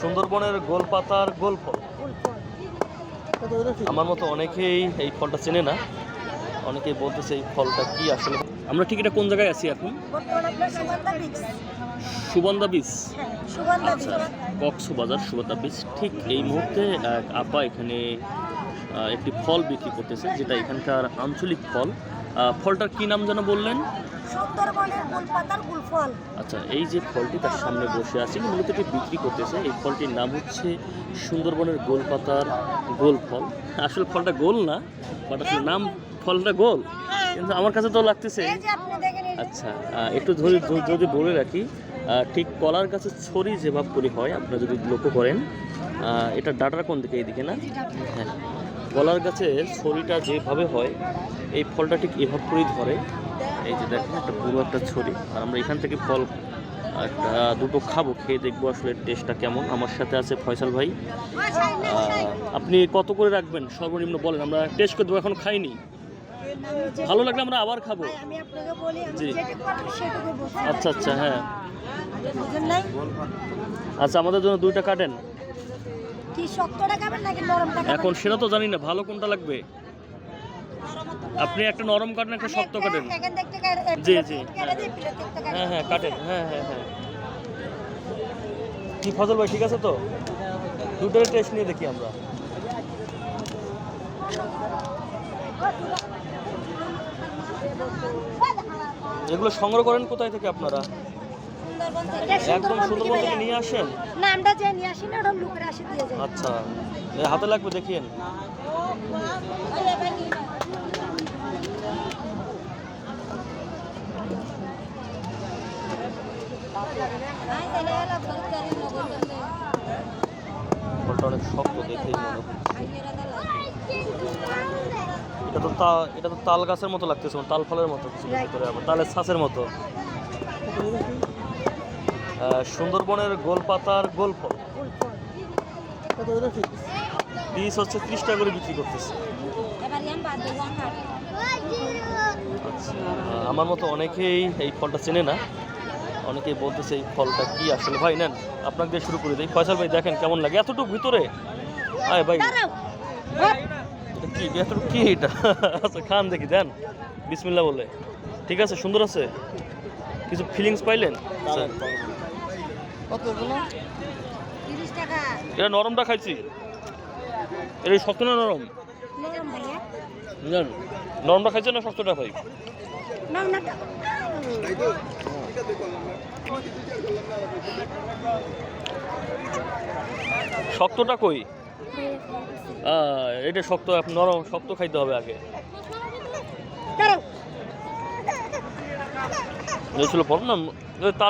সুন্দরবনের গোল পাতার গোল ফল। আমার মতো অনেকেই এই ফলটা চেনে না। অনেকেই বলতেছে এই ফলটা কি আসলে? আমরা ঠিক এটা কোন জায়গায় আছি এখন? সুগন্ধা বীজ আচ্ছা কক্সবাজার সুগন্ধা বীজ ঠিক এই মুহূর্তে এক আপা এখানে একটি ফল বিক্রি করতেছে যেটা এখানকার আঞ্চলিক ফল। ফলটার কি নাম যেন বললেন? সুন্দরবনের গুলপাতার গুলফল আচ্ছা এই যে ফলটি তার সামনে বসে আছে মূলত এটি বিক্রি করতেছে। এই ফলটির নাম হচ্ছে সুন্দরবনের গোল পাতার গোল ফল। আসলে ফলটা গোল না বাট আসলে নাম ফলটা গোল। কিন্তু আমার কাছে তো লাগতেছে। আচ্ছা একটু ধরে যদি বলে রাখি ঠিক কলার কাছে ছড়ি যেভাবে করি হয় আপনারা যদি লক্ষ্য করেন এটা ডাটার কোন দিকে এইদিকে না? হ্যাঁ। কলার গাছে ছড়িটা যেভাবে হয়, এই ফলটা ঠিক এভাবে করেই ধরে। এই যে দেখেন, একটা পুরো একটা ছড়ি। আর আমরা এখান থেকে ফল একটা, দুটো খাব, খেয়ে দেখব আসলে টেস্টটা কেমন। আমার সাথে আছে ফয়সাল ভাই। আপনি কত করে রাখবেন? সর্বনিম্ন বলেন, আমরা টেস্ট করে দেবো, এখন খাইনি। ভালো লাগলে আমরা আবার খাব। জি। আচ্ছা আচ্ছা হ্যাঁ। আচ্ছা আমাদের জন্য দুইটা কাটেন। কি শক্তটা খাবেন নাকি নরমটা খাবেন? এখন সেটা তো জানি না ভালো কোনটা লাগবে? আপনি একটা নরম কাটেন একটা শক্ত কাটেন। এখান থেকে জি, জি, হ্যাঁ। হ্যাঁ হ্যাঁ কাটেন। হ্যাঁ হ্যাঁ হ্যাঁ। কি ফজল ভাই ঠিক আছে তো? দুটোর টেস্ট নিয়ে দেখি আমরা। এগুলো সংগ্রহ করেন কোথায় থেকে আপনারা? একদম সুন্দরবন থেকে নিয়ে আসেন? না আমরা যে নিয়ে আসি না ওটা লোকের আসি দিয়ে যাই আচ্ছা হাতে লাগবে দেখিয়েন ফলটা অনেক শক্ত দেখেই মনে এটা তো তা এটা তো তাল গাছের মতো লাগতেছে তাল ফলের মতো কিছু আবার তালের ছাঁচের মতো। সুন্দরবনের গোলপাতার গোল ফল পিস হচ্ছে ত্রিশ টাকা করে বিক্রি করতেছে। আচ্ছা আমার মতো অনেকেই এই ফলটা চেনে না। অনেকেই বলতেছে এই ফলটা কি আসলে? ভাই, নেন, আপনাকে দিয়ে শুরু করে দিই। ফয়সাল ভাই, দেখেন কেমন লাগে। এতটুকু ভিতরে? আয় ভাই। কি? এতটুকু কি এটা? আচ্ছা খান দেখি, দেন। বিসমিল্লা বলে। ঠিক আছে, সুন্দর আছে? কিছু ফিলিংস পাইলেন? এটা নরমটা খাইছি। এটা শক্ত না নরম? নরমটা খাইছে না শক্তটা না শক্তটা কই? এটা শক্ত নরম শক্ত খাইতে হবে আগে। দাঁড়াও এটা ছিল ফল না এটা